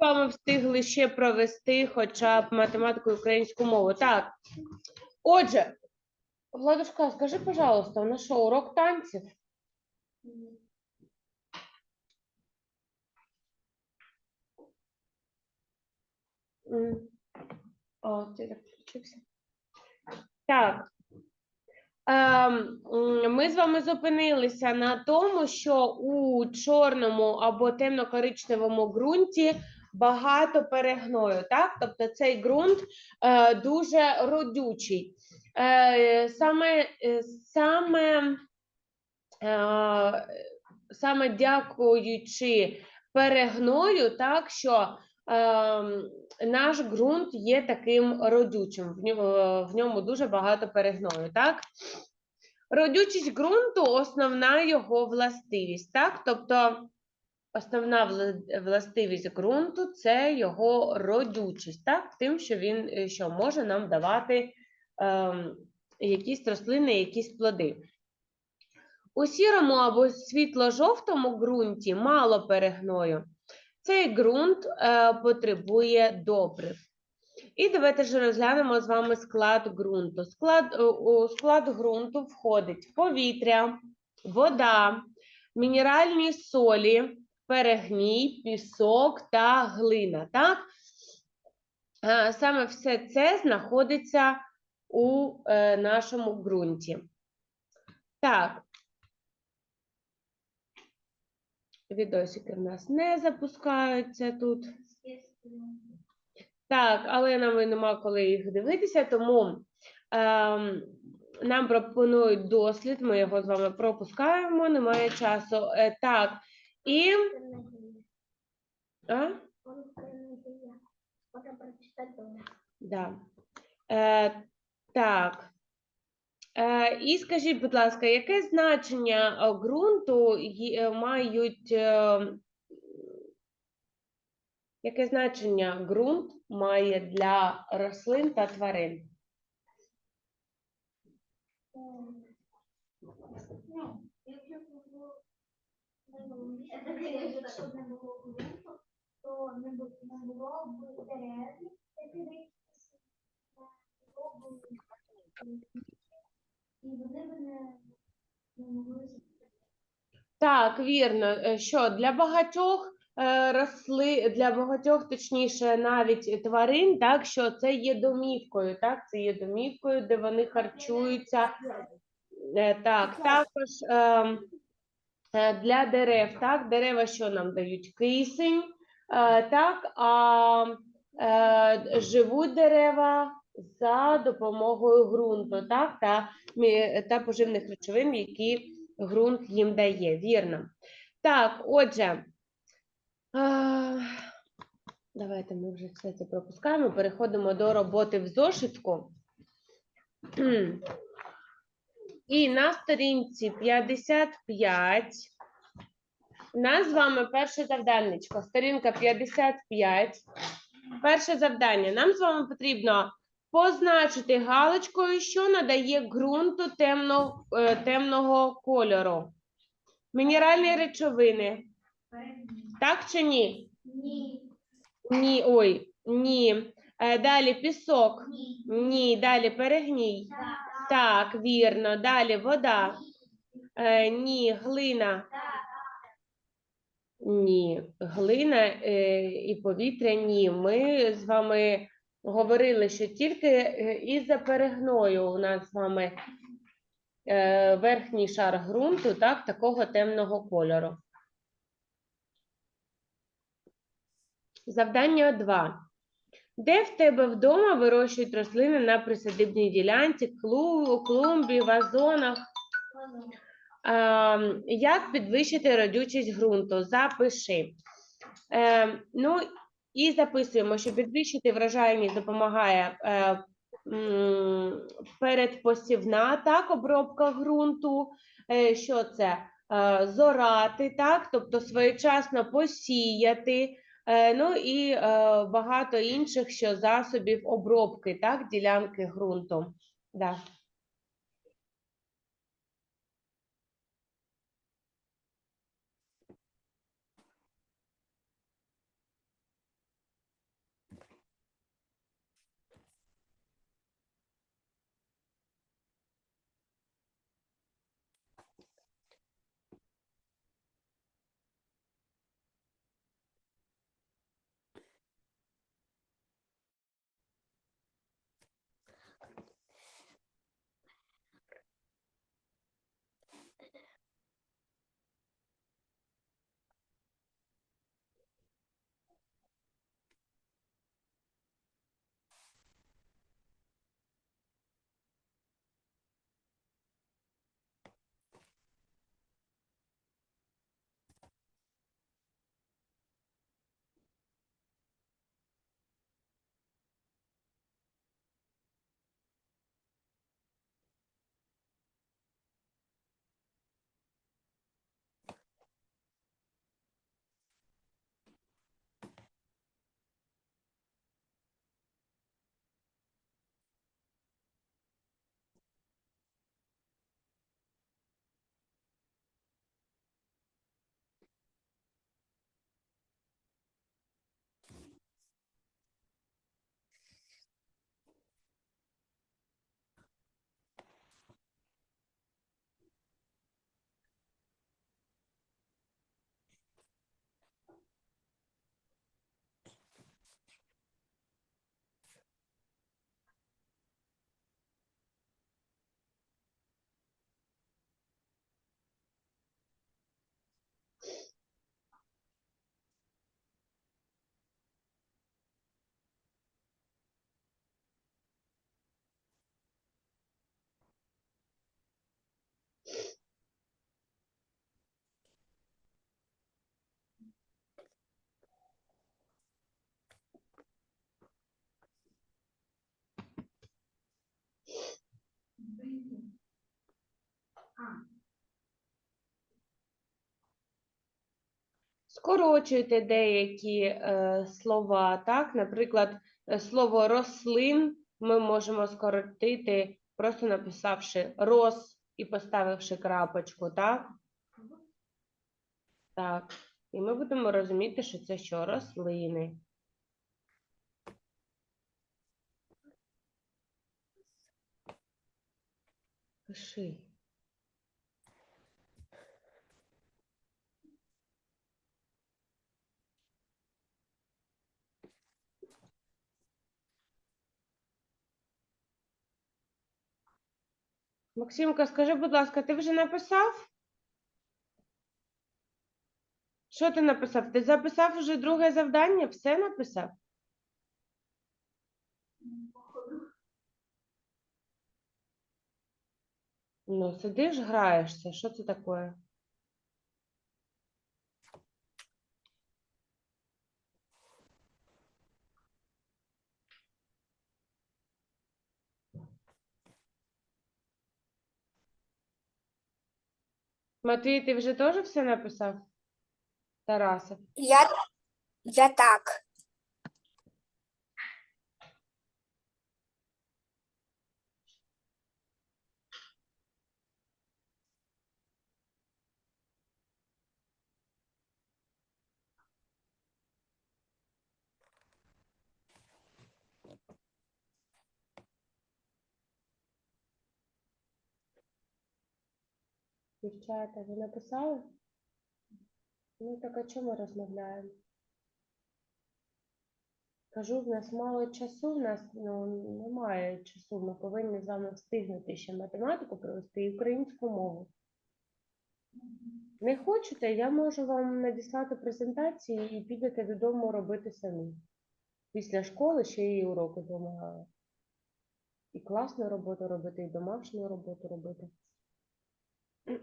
вами встигли ще провести хоча б математику і українську мову. Так. Отже, Владушка, скажи, пожалуйста, у що, урок танців? О, ти так включився. Так. Ем, Ми з вами зупинилися на тому, що у чорному або темно-коричневому ґрунті багато перегною. Так? Тобто цей ґрунт е, дуже родючий. Е, саме, е, саме, е, саме дякуючи перегною, так що ем, наш ґрунт є таким родючим, в ньому, в ньому дуже багато перегною. Так? Родючість ґрунту основна його властивість. Так? Тобто основна властивість ґрунту це його родючість, так? тим, що він е, що може нам давати ем, якісь рослини, якісь плоди. У сірому або світло-жовтому ґрунті мало перегною. Цей ґрунт е, потребує добрив. І давайте ж розглянемо з вами склад ґрунту. Склад, е, у склад ґрунту входить повітря, вода, мінеральні солі, перегній, пісок та глина. Так? Е, Саме все це знаходиться у е, нашому ґрунті. Так. Відосики в нас не запускаються тут. Так, але нам нема коли їх дивитися, тому ем, нам пропонують дослід, ми його з вами пропускаємо, немає часу. Е, так, і. А? Да. Е, так. Е, і скажіть, будь ласка, яке значення е, ґрунту е, мають. Е, яке значення ґрунт має для рослин та тварин? Якщо б не було ґрунту, то не бу- не було б дерев, і вони б не, могли Так, вірно, е, що для багатьох е, росли, для багатьох, точніше, навіть тварин, так, що це є домівкою, так, це є домівкою, де вони харчуються. Е, Так, також ем, для дерев, так, дерева що нам дають? Кисень, е, так, а е, живуть дерева за допомогою ґрунту, так, та, та поживних речовин, які ґрунт їм дає, вірно. Так, отже, давайте ми вже все це пропускаємо, переходимо до роботи в зошитку. І на сторінці 55 у нас з вами перше завданнячко. Сторінка 55. Перше завдання. Нам з вами потрібно позначити галочкою, що надає ґрунту темно, е, темного кольору. Мінеральні речовини. Так чи ні? Ні, Ні, ой, ні. Е, Далі пісок. ні, Ні. Далі перегній. так, Так, вірно. Далі вода. Е, ні, глина. Ні, глина е, і повітря ні. Ми з вами говорили, що тільки е, із-за перегною у нас з вами е, верхній шар ґрунту, так, такого темного кольору. Завдання 2. Де в тебе вдома вирощують рослини на присадибній ділянці, клу- клумбі, вазонах? Як підвищити родючість ґрунту? Запиши. Ем, Ну і записуємо, що підвищити врожайність допомагає е, передпосівна так, обробка ґрунту. Е, Що це? Е, Зорати, так, тобто своєчасно посіяти. Е, Ну і е, багато інших що засобів обробки так, ділянки ґрунту. Да. Скорочуйте деякі е, слова. Так? Наприклад, е, слово рослин ми можемо скоротити, просто написавши рос і поставивши крапочку, так? Так. І ми будемо розуміти, що це що рослини. Пиши. Максимка, скажи, будь ласка, ти вже написав? Що ти написав? Ти записав вже друге завдання? Все написав? Ну, сидиш, граєшся. Що це таке? Матвій, ти вже теж все написав? Тараса. Я, я так. Дівчата, ви написали? Ну так о чому розмовляємо? Кажу, в нас мало часу, в нас ну, немає часу. Ми повинні з вами встигнути ще математику провести і українську мову. Не хочете, я можу вам надіслати презентації і підете додому робити самі. Після школи ще і уроки допомагаю. І класну роботу робити, і домашню роботу робити. Що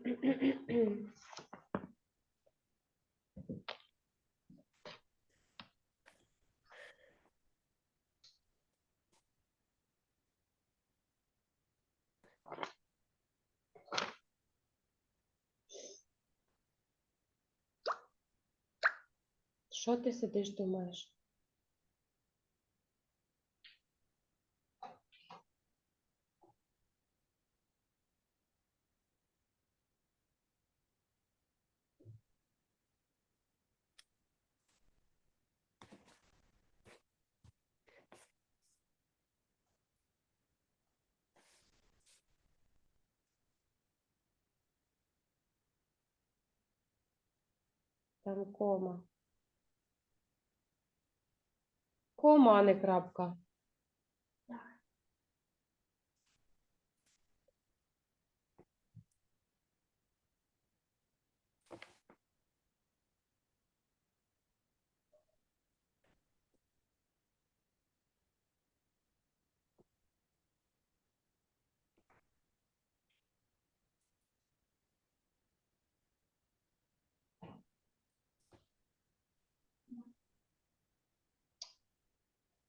ти сидиш, думаєш? Там кома. Кома, а не крапка.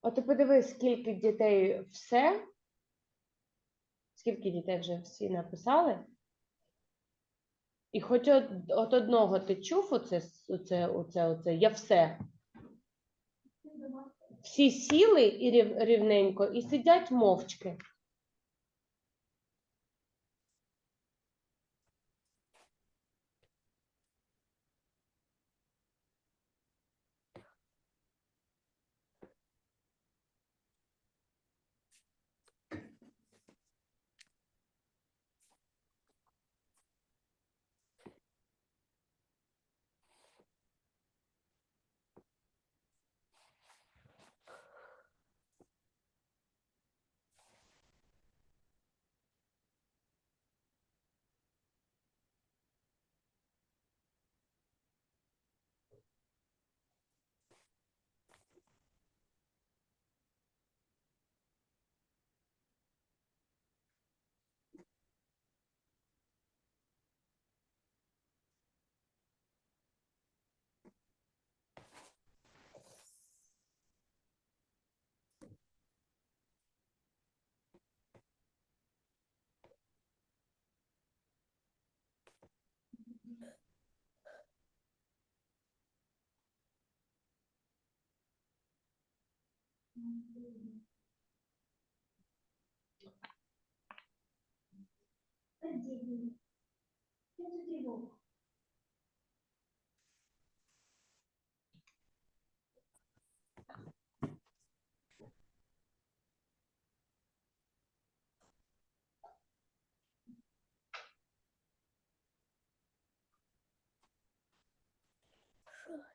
От ти подивись, скільки дітей все. Скільки дітей вже всі написали? І хоч от, от одного ти чув оце, оце, оце, оце, я все. Всі сіли і рів, рівненько і сидять мовчки.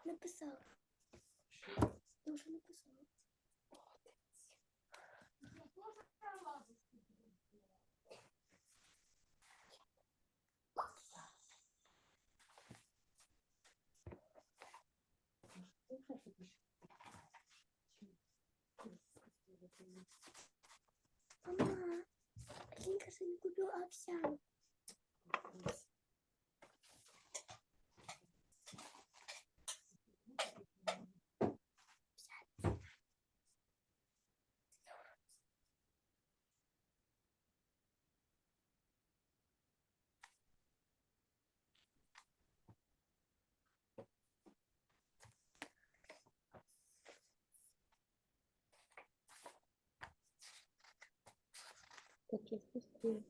Написав? Я вже написала. Мама, Линка сегодня купил Okay, thank you.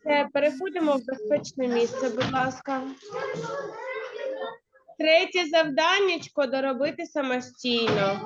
Все, переходимо в безпечне місце, будь ласка. Третє завданнячко доробити самостійно.